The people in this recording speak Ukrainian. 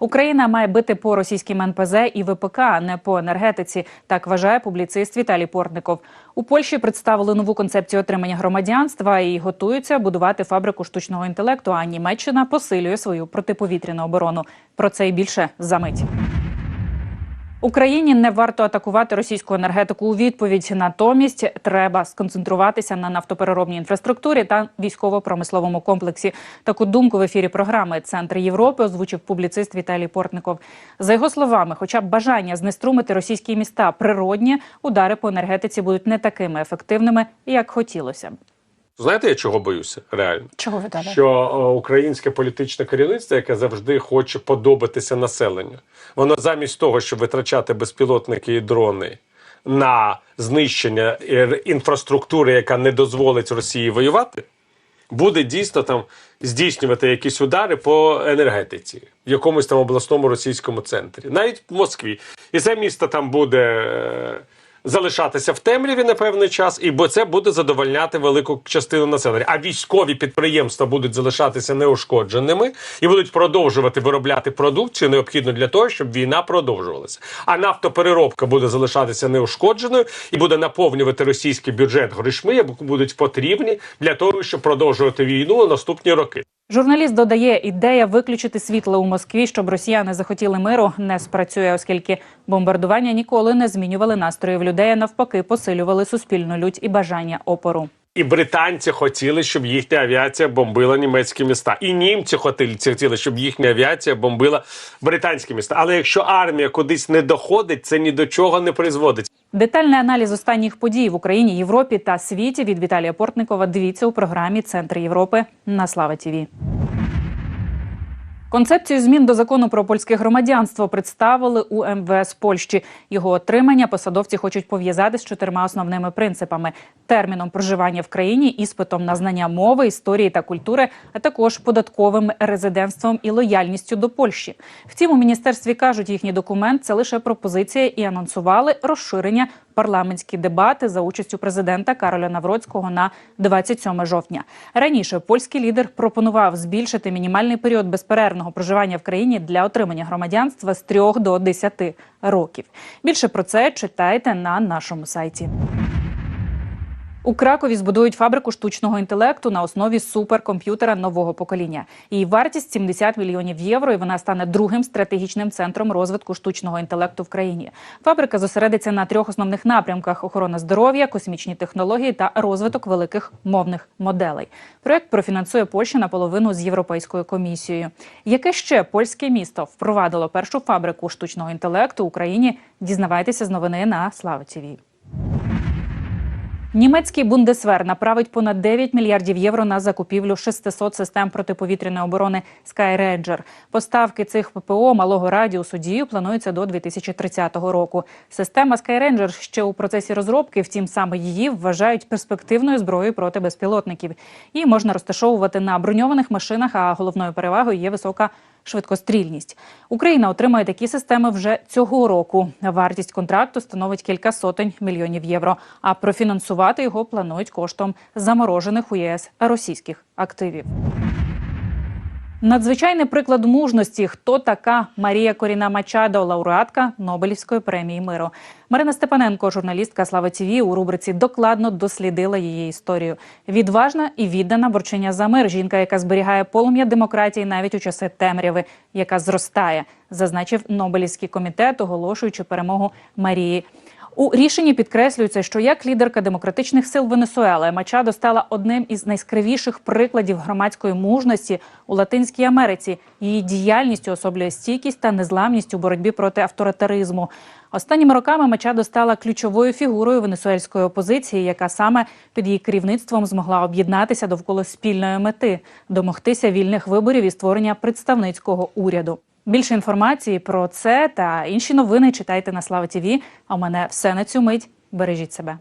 Україна має бити по російським НПЗ і ВПК, а не по енергетиці. Так вважає публіцист Віталій Портников. У Польщі представили нову концепцію отримання громадянства і готуються будувати фабрику штучного інтелекту. А Німеччина посилює свою протиповітряну оборону. Про це і більше за мить. Україні не варто атакувати російську енергетику у відповідь. Натомість треба сконцентруватися на нафтопереробній інфраструктурі та військово-промисловому комплексі. Таку думку в ефірі програми Центр Європи озвучив публіцист Віталій Портников. За його словами, хоча б бажання знеструмити російські міста природні, удари по енергетиці будуть не такими ефективними, як хотілося. Знаєте, я чого боюся? Реально, Чого Віталій? що е, українське політичне керівництво, яке завжди хоче подобатися населенню, воно замість того, щоб витрачати безпілотники і дрони на знищення е, інфраструктури, яка не дозволить Росії воювати, буде дійсно там здійснювати якісь удари по енергетиці в якомусь там обласному російському центрі, навіть в Москві. І це місто там буде. Залишатися в темряві на певний час, і бо це буде задовольняти велику частину населення. А військові підприємства будуть залишатися неушкодженими і будуть продовжувати виробляти продукцію необхідну для того, щоб війна продовжувалася. А нафтопереробка буде залишатися неушкодженою і буде наповнювати російський бюджет грішми, які будуть потрібні для того, щоб продовжувати війну наступні роки. Журналіст додає, ідея виключити світло у Москві, щоб росіяни захотіли миру, не спрацює, оскільки бомбардування ніколи не змінювали настроїв людей, а навпаки, посилювали суспільну лють і бажання опору. І британці хотіли, щоб їхня авіація бомбила німецькі міста. І німці хотіли, щоб їхня авіація бомбила британські міста. Але якщо армія кудись не доходить, це ні до чого не призводить. Детальний аналіз останніх подій в Україні, Європі та світі від Віталія Портникова. Дивіться у програмі Центр Європи на Слава Тіві. Концепцію змін до закону про польське громадянство представили у МВС Польщі. Його отримання посадовці хочуть пов'язати з чотирма основними принципами: терміном проживання в країні, іспитом на знання мови, історії та культури, а також податковим резидентством і лояльністю до Польщі. Втім, у міністерстві кажуть, їхній документ це лише пропозиція і анонсували розширення парламентські дебати за участю президента Кароля Навроцького на 27 жовтня. Раніше польський лідер пропонував збільшити мінімальний період безперервного проживання в країні для отримання громадянства з 3 до 10 років. Більше про це читайте на нашому сайті. У Кракові збудують фабрику штучного інтелекту на основі суперкомп'ютера нового покоління. Її вартість 70 мільйонів євро, і вона стане другим стратегічним центром розвитку штучного інтелекту в країні. Фабрика зосередиться на трьох основних напрямках: охорона здоров'я, космічні технології та розвиток великих мовних моделей. Проект профінансує Польща наполовину з європейською комісією. Яке ще польське місто впровадило першу фабрику штучного інтелекту в Україні? Дізнавайтеся з новини на Слава ТІВІ. Німецький Бундесвер направить понад 9 мільярдів євро на закупівлю 600 систем протиповітряної оборони Skyranger. Поставки цих ППО малого радіусу дію плануються до 2030 року. Система Skyranger ще у процесі розробки, втім саме її вважають перспективною зброєю проти безпілотників. Її можна розташовувати на броньованих машинах, а головною перевагою є висока швидкострільність. Україна отримає такі системи вже цього року. Вартість контракту становить кілька сотень мільйонів євро. А профінансувати його планують коштом заморожених у ЄС російських активів. Надзвичайний приклад мужності. Хто така Марія Коріна Мачадо, лауреатка Нобелівської премії миру. Марина Степаненко, журналістка Слава ТІВІ, у рубриці докладно дослідила її історію. Відважна і віддана борчиня за мир. Жінка, яка зберігає полум'я демократії навіть у часи темряви, яка зростає, зазначив Нобелівський комітет, оголошуючи перемогу Марії. У рішенні підкреслюється, що як лідерка демократичних сил Венесуели Мачадо стала одним із найскравіших прикладів громадської мужності у Латинській Америці. Її діяльність особлює стійкість та незламність у боротьбі проти авторитаризму. Останніми роками Мачадо стала ключовою фігурою венесуельської опозиції, яка саме під її керівництвом змогла об'єднатися довкола спільної мети домогтися вільних виборів і створення представницького уряду. Більше інформації про це та інші новини читайте на Слава ТІВІ. А у мене все на цю мить. Бережіть себе.